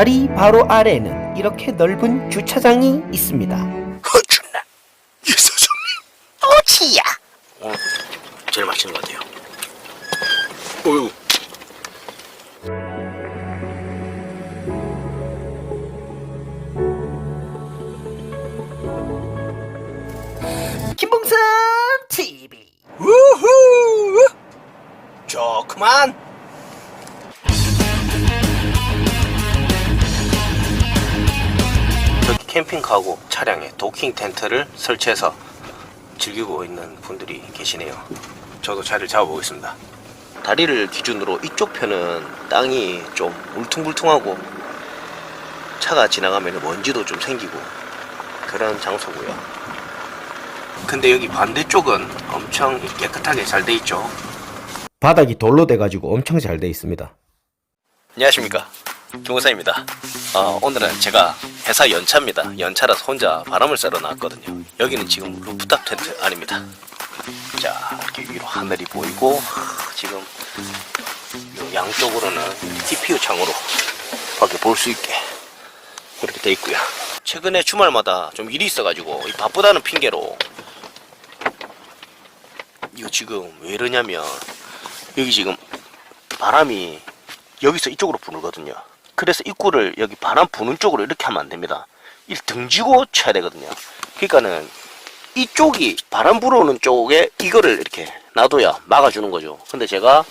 다리 바로 아래에는 이렇게 넓은 주차장이 있습니다. 허준나. 예 사장님 오치야. 오늘 제일 맛있는 것 같아요. 어휴. 김봉선 TV 우후. 좋구만 캠핑카고 차량에 도킹 텐트를 설치해서 즐기고 있는 분들이 계시네요. 저도 자리를 잡아보겠습니다. 다리를 기준으로 이쪽 편은 땅이 좀 울퉁불퉁하고 차가 지나가면 먼지도 좀 생기고 그런 장소고요. 근데 여기 반대쪽은 엄청 깨끗하게 잘 돼 있죠? 바닥이 돌로 돼가지고 엄청 잘 돼 있습니다. 안녕하십니까. 김호사입니다 어, 오늘은 제가 회사 연차입니다. 연차라서 혼자 바람을 쐬러 나왔거든요. 여기는 지금 루프탑 텐트 아닙니다. 자 이렇게 위로 하늘이 보이고 지금 요 양쪽으로는 TPU 창으로 밖에 볼 수 있게 그렇게 돼 있고요. 최근에 주말마다 좀 일이 있어가지고 이 바쁘다는 핑계로 이거 지금 왜 이러냐면 여기 지금 바람이 여기서 이쪽으로 부르거든요. 그래서 입구를 여기 바람 부는 쪽으로 이렇게 하면 안 됩니다. 이 등지고 쳐야 되거든요. 그러니까는 이쪽이 바람 불어오는 쪽에 이거를 이렇게 놔둬야 막아주는 거죠. 근데 제가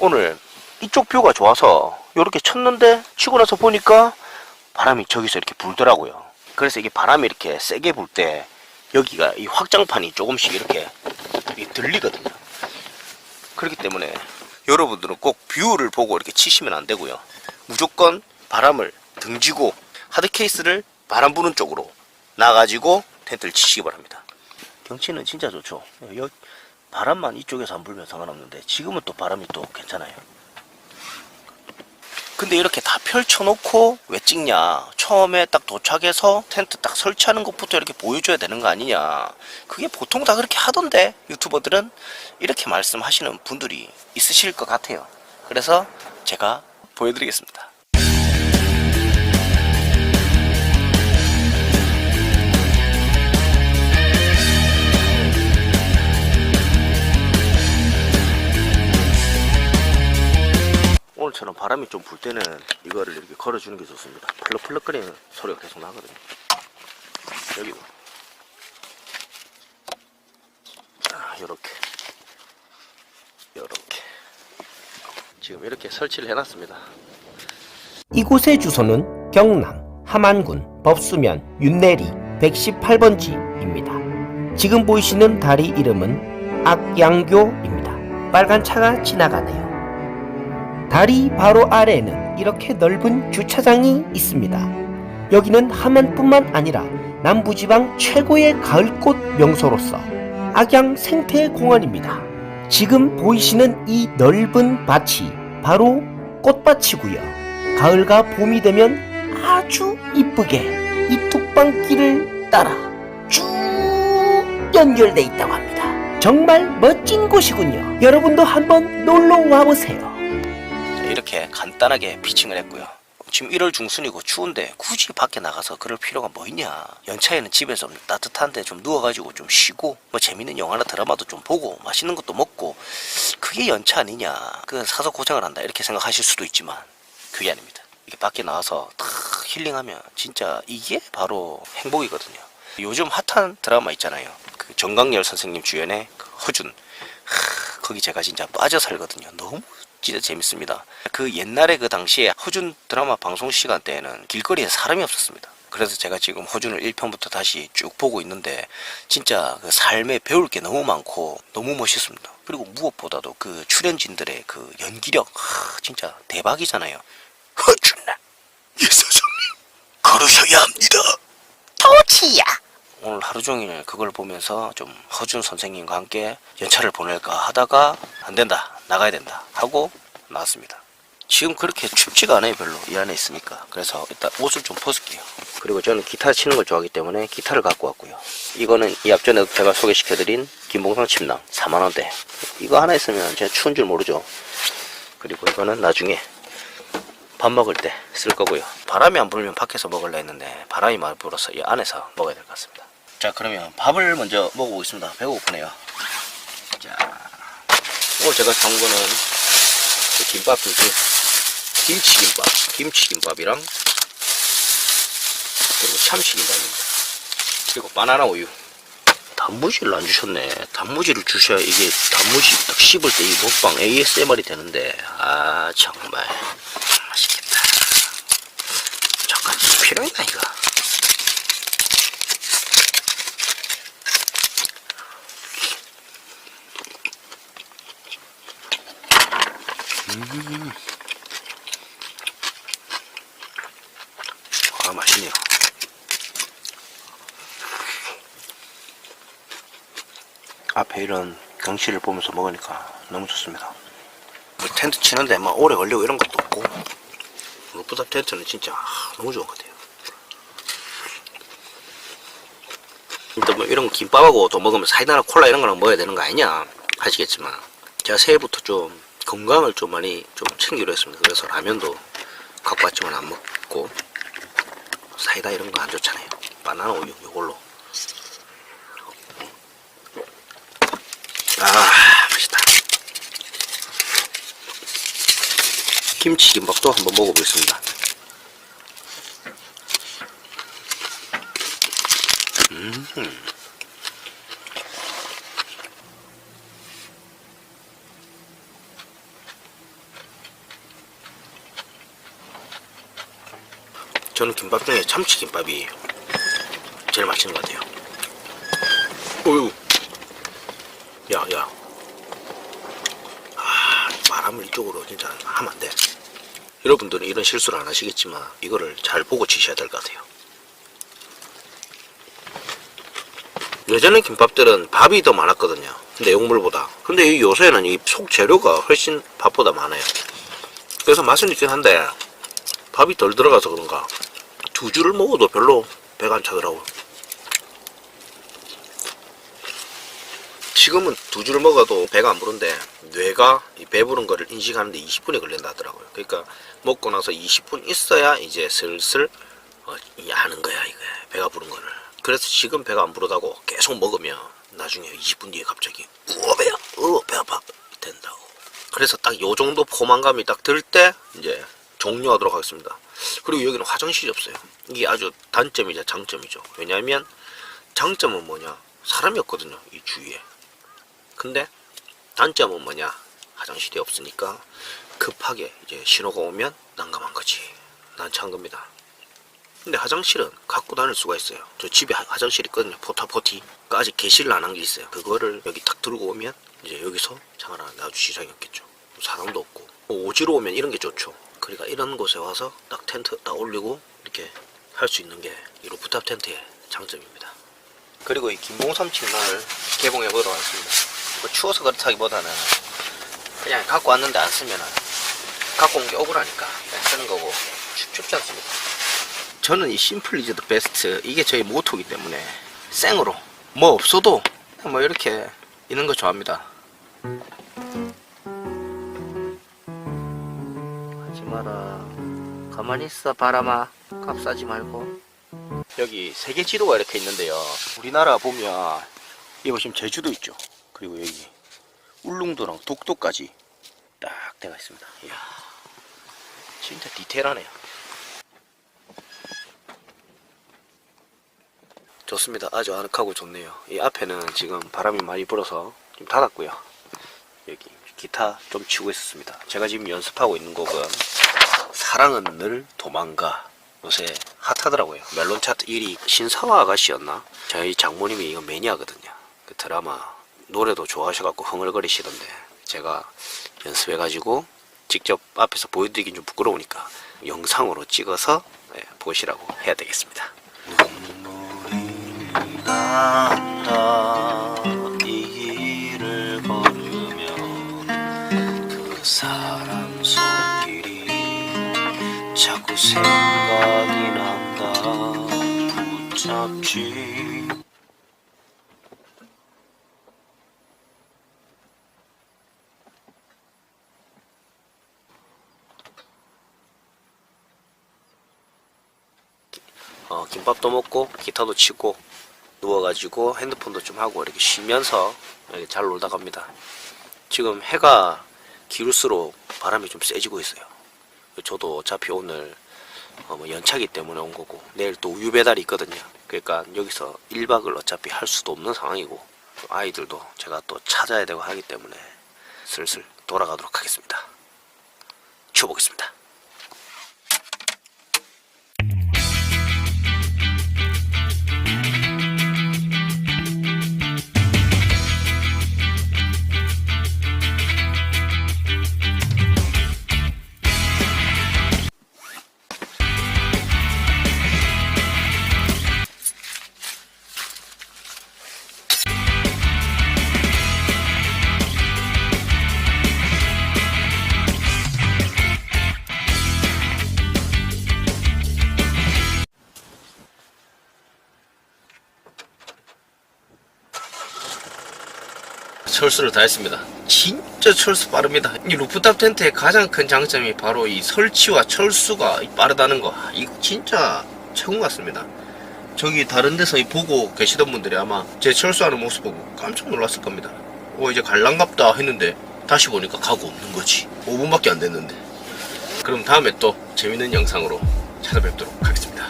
오늘 이쪽 뷰가 좋아서 이렇게 쳤는데 치고 나서 보니까 바람이 저기서 이렇게 불더라고요. 그래서 이게 바람이 이렇게 세게 불 때 여기가 이 확장판이 조금씩 이렇게 들리거든요. 그렇기 때문에 여러분들은 꼭 뷰를 보고 이렇게 치시면 안 되고요. 무조건 바람을 등지고 하드 케이스를 바람 부는 쪽으로 놔가지고 텐트를 치시기 바랍니다. 경치는 진짜 좋죠. 여, 바람만 이쪽에서 안 불면 상관없는데 지금은 또 바람이 또 괜찮아요. 근데 이렇게 다 펼쳐놓고 왜 찍냐? 처음에 딱 도착해서 텐트 딱 설치하는 것부터 이렇게 보여줘야 되는 거 아니냐? 그게 보통 다 그렇게 하던데 유튜버들은 이렇게 말씀하시는 분들이 있으실 것 같아요. 그래서 제가 보여드리겠습니다. 오늘처럼 바람이 좀 불 때는 이거를 이렇게 걸어주는 게 좋습니다. 펄럭펄럭거리는 소리가 계속 나거든요. 여기도. 아, 요렇게. 요렇게. 지금 이렇게 설치를 해놨습니다. 이곳의 주소는 경남 함안군 법수면 윤내리 118번지입니다. 지금 보이시는 다리 이름은 악양교입니다. 빨간 차가 지나가네요. 다리 바로 아래에는 이렇게 넓은 주차장이 있습니다. 여기는 함안뿐만 아니라 남부지방 최고의 가을꽃 명소로서 악양 생태공원입니다. 지금 보이시는 이 넓은 밭이 바로 꽃밭이고요. 가을과 봄이 되면 아주 이쁘게 이 뚝방길을 따라 쭉 연결돼 있다고 합니다. 정말 멋진 곳이군요. 여러분도 한번 놀러 와보세요. 자, 이렇게 간단하게 피칭을 했고요. 지금 1월 중순이고 추운데 굳이 밖에 나가서 그럴 필요가 뭐 있냐. 연차에는 집에서 좀 따뜻한데 좀 누워가지고 좀 쉬고 뭐 재밌는 영화나 드라마도 좀 보고 맛있는 것도 먹고 그게 연차 아니냐. 그 사서 고생을 한다 이렇게 생각하실 수도 있지만 그게 아닙니다. 이게 밖에 나와서 탁 힐링하면 진짜 이게 바로 행복이거든요. 요즘 핫한 드라마 있잖아요. 그 정강열 선생님 주연의 그 허준. 하, 거기 제가 진짜 빠져 살거든요. 너무 진짜 재밌습니다. 그 옛날에 그 당시에 허준 드라마 방송 시간대에는 길거리에 사람이 없었습니다. 그래서 제가 지금 허준을 1편부터 다시 쭉 보고 있는데 진짜 그 삶에 배울 게 너무 많고 너무 멋있습니다. 그리고 무엇보다도 그 출연진들의 그 연기력 하, 진짜 대박이잖아요. 허준아, 예 사장님, 걸으셔야 합니다. 토치야. 오늘 하루 종일 그걸 보면서 좀 허준 선생님과 함께 연차를 보낼까 하다가 안 된다 나가야 된다 하고 나왔습니다. 지금 그렇게 춥지가 않아요 별로. 이 안에 있으니까. 그래서 일단 옷을 좀 벗을게요. 그리고 저는 기타 치는 걸 좋아하기 때문에 기타를 갖고 왔고요. 이거는 이 앞전에 제가 소개시켜드린 김봉상 침낭 4만원대. 이거 하나 있으면 제가 추운 줄 모르죠. 그리고 이거는 나중에 밥 먹을 때 쓸 거고요. 바람이 안 불면 밖에서 먹을라 했는데 바람이 많이 불어서 이 안에서 먹어야 될 것 같습니다. 자 그러면 밥을 먼저 먹어보겠습니다. 배고프네요. 자 오늘 제가 산 거는 그 김밥 두 개, 김치김밥, 김치김밥이랑 그리고 참치김밥입니다. 그리고 바나나 우유. 단무지를 안 주셨네. 단무지를 주셔야 이게 단무지 딱 씹을 때 이 먹방 ASMR이 되는데 아 정말 맛있겠다. 잠깐 필요했나 이거? 아 맛있네요. 앞에 이런 경치를 보면서 먹으니까 너무 좋습니다. 뭐 텐트 치는데 막 오래 걸리고 이런 것도 없고 루프탑 텐트는 진짜 아, 너무 좋은 것 같아요. 근데 뭐 이런 김밥하고 또 먹으면 사이다나 콜라 이런 거랑 먹어야 되는 거 아니냐 하시겠지만 제가 새해부터 좀 건강을 좀 많이 좀 챙기려 했습니다. 그래서 라면도 갖고 왔지만 안 먹고 사이다 이런 거 안 좋잖아요. 바나나 우유 이걸로 아 맛있다 김치김밥도 한번 먹어보겠습니다 음. 저는 김밥 중에 참치김밥이 제일 맛있는 것 같아요 어유 야, 야. 아, 바람을 이쪽으로 진짜 하면 안 돼. 여러분들은 이런 실수를 안 하시겠지만, 이거를 잘 보고 치셔야 될 것 같아요. 예전에 김밥들은 밥이 더 많았거든요. 내용물보다. 근데 이 요새는 이 속 재료가 훨씬 밥보다 많아요. 그래서 맛은 있긴 한데, 밥이 덜 들어가서 그런가. 두 줄을 먹어도 별로 배가 안 차더라고요. 지금은 두 줄 먹어도 배가 안 부른데 뇌가 이 배부른 거를 인식하는데 20분이 걸린다 하더라고요. 그러니까 먹고 나서 20분 있어야 이제 슬슬 어, 이 아는 거야 이게 배가 부른 거를. 그래서 지금 배가 안 부르다고 계속 먹으면 나중에 20분 뒤에 갑자기 우와 배야, 어배 아파 된다고. 그래서 딱 요 정도 포만감이 딱 들 때 이제 종료하도록 하겠습니다. 그리고 여기는 화장실이 없어요. 이게 아주 단점이자 장점이죠. 왜냐하면 장점은 뭐냐? 사람이 없거든요. 이 주위에. 근데 단점은 뭐냐? 화장실이 없으니까 급하게 이제 신호가 오면 난감한 거지. 난처한 겁니다. 근데 화장실은 갖고 다닐 수가 있어요. 저 집에 화- 화장실 있거든요. 포타포티. 그 아직 개시를 안 한 게 있어요. 그거를 여기 딱 들고 오면 이제 여기서 창을 하나 놔주시 시작이 없겠죠. 사람도 없고. 뭐 오지로 오면 이런 게 좋죠. 그러니까 이런 곳에 와서 딱 텐트 딱 올리고 이렇게 할 수 있는 게 이 루프탑 텐트의 장점입니다. 그리고 이 김봉삼 칡만을 개봉해 보도록 하겠습니다. 뭐 추워서 그렇다기보다는 그냥 갖고 왔는데 안 쓰면은 갖고 온 게 억울하니까 쓰는 거고 춥, 춥지 않습니다. 저는 이 심플 이즈 더 베스트 이게 저희 모토기 때문에 생으로 뭐 없어도 뭐 이렇게 있는 거 좋아합니다. 마라. 가만히 있어 바람아. 값싸지 말고. 여기 세계 지도가 이렇게 있는데요. 우리나라 보면 여기 보시면 제주도 있죠. 그리고 여기 울릉도랑 독도까지 딱 되어 있습니다. 이야, 진짜 디테일하네요. 좋습니다. 아주 아늑하고 좋네요. 이 앞에는 지금 바람이 많이 불어서 좀 닫았고요. 여기 기타 좀 치고 있었습니다. 제가 지금 연습하고 있는 곡은 사랑은 늘 도망가 요새 핫하더라고요. 멜론 차트 1위 신사와 아가씨였나? 저희 장모님이 이거 매니아거든요. 그 드라마 노래도 좋아하셔갖고 흥얼거리시던데 제가 연습해가지고 직접 앞에서 보여드리긴 좀 부끄러우니까 영상으로 찍어서 네, 보시라고 해야 되겠습니다. 생각이 난다 붙잡지 어, 김밥도 먹고 기타도 치고 누워가지고 핸드폰도 좀 하고 이렇게 쉬면서 이렇게 잘 놀다 갑니다. 지금 해가 기울수록 바람이 좀 세지고 있어요. 저도 어차피 오늘 어, 뭐 연차기 때문에 온 거고 내일 또 우유 배달이 있거든요. 그러니까 여기서 1박을 어차피 할 수도 없는 상황이고 또 아이들도 제가 또 찾아야 되고 하기 때문에 슬슬 돌아가도록 하겠습니다. 치워보겠습니다. 철수를 다 했습니다. 진짜 철수 빠릅니다. 이 루프탑 텐트의 가장 큰 장점이 바로 이 설치와 철수가 빠르다는 거. 이거 진짜 최고 같습니다. 저기 다른 데서 이 보고 계시던 분들이 아마 제 철수하는 모습 보고 깜짝 놀랐을 겁니다. 어 이제 갈랑갑다 했는데 다시 보니까 가고 없는 거지. 5분밖에 안 됐는데. 그럼 다음에 또 재밌는 영상으로 찾아뵙도록 하겠습니다.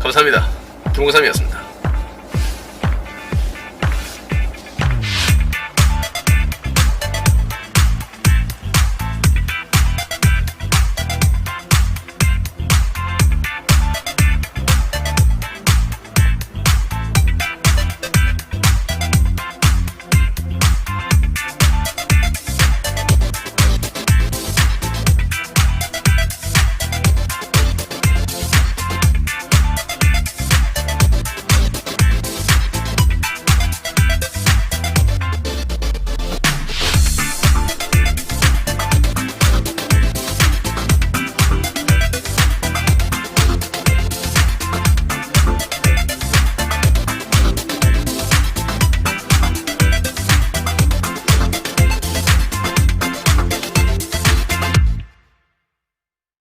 감사합니다. 김홍삼이었습니다.